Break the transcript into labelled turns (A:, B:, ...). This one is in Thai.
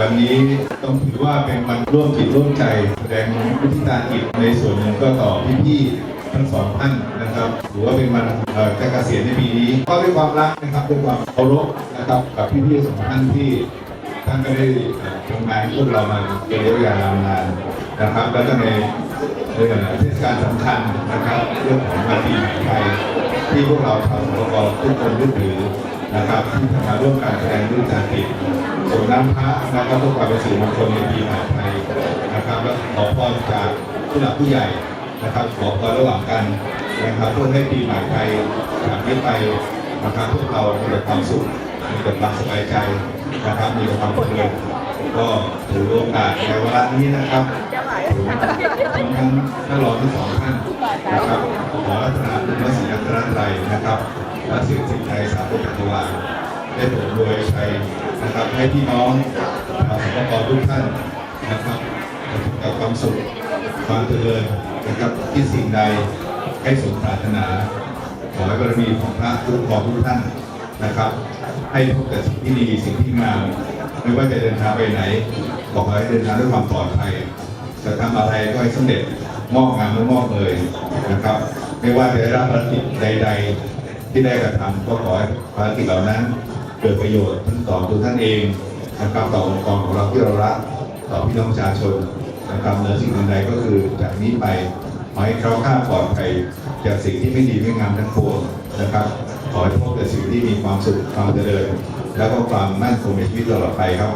A: วันนี้ต้องถือว่าเป็นวันร่วมจิตร่วมใจ แสดงมุทิตาจิตในส่วนหนึ่งก็ต่อพี่ๆทั้งสองท่านนะครับถือว่าเป็นวันเอ่อจะเกษียณในปีนี้ ก็ด้วยความรักนะครับด้วยความเคารพนะครับกับพี่ๆสองท่านที่ท่านก็ได้ทำงานพวกเรามาเป็นระยะเวลานานนะครับ แล้วก็ในในเทศกาลสำคัญนะครับเรื่องของวันปีใหม่ไทยที่พวกเราชาวสปปทุกคนยึดถือ นะครับที่ทำมาร่วมการแสดงด้วยการติดส่งน้ำพระนะครับเพื่อความเป็นสิริมงคลในปีใหม่ไทยนะครับและขอพรจากผู้หลักผู้ใหญ่นะครับ ขอพรระหว่างกันนะครับเพื่อให้ปีใหม่ไทยจากนี้ไปนะครับพวกเรามีแต่ความสุขมีแต่ความสบายใจนะครับมีความเจริญก็ถือโอกาสในวาระนี้นะครับถึงทั้งท่านรองทั้งสองท่านนะครับขอรัตนาคุณพระศรีอัครไตรยนะครับ และสิ่งสิ่งใดสาธุจักรวาลได้โปรดรวยชัยนะครับให้พี่น้องชาวสปปทุกท่านนะครับประสบกับความสุขความเจริญนะครับที่สิ่งใดให้สมปรารถนา ขอให้บารมีของพระทุกของทุกท่านนะครับ ให้พบแต่สิ่งที่ดีสิ่งที่งามไม่ว่าจะเดินทางไปไหนขอให้เดินทางด้วยความปลอดภัยจะทำอะไรก็ให้สำเร็จมอบงานและมอบเลยนะครับ ไม่ว่าจะได้รับภารกิจใด ๆ ที่ได้กระทำก็ขอให้ภารกิจเหล่านั้น เกิดประโยชน์ทั้งต่อตัวท่านเองนะครับต่อองค์กรของเราที่เรารักต่อพี่น้องประชาชนนะครับเหนือสิ่งอื่นใดก็คือจากนี้ไปขอให้เขาข้ามปลอดภัยจากสิ่งที่ไม่ดีไม่งามทั้งปวงนะครับ ขอให้พบแต่สิ่งที่มีความสุขความเจริญ แล้วก็ความมั่นคงในชีวิตตลอดไปครับ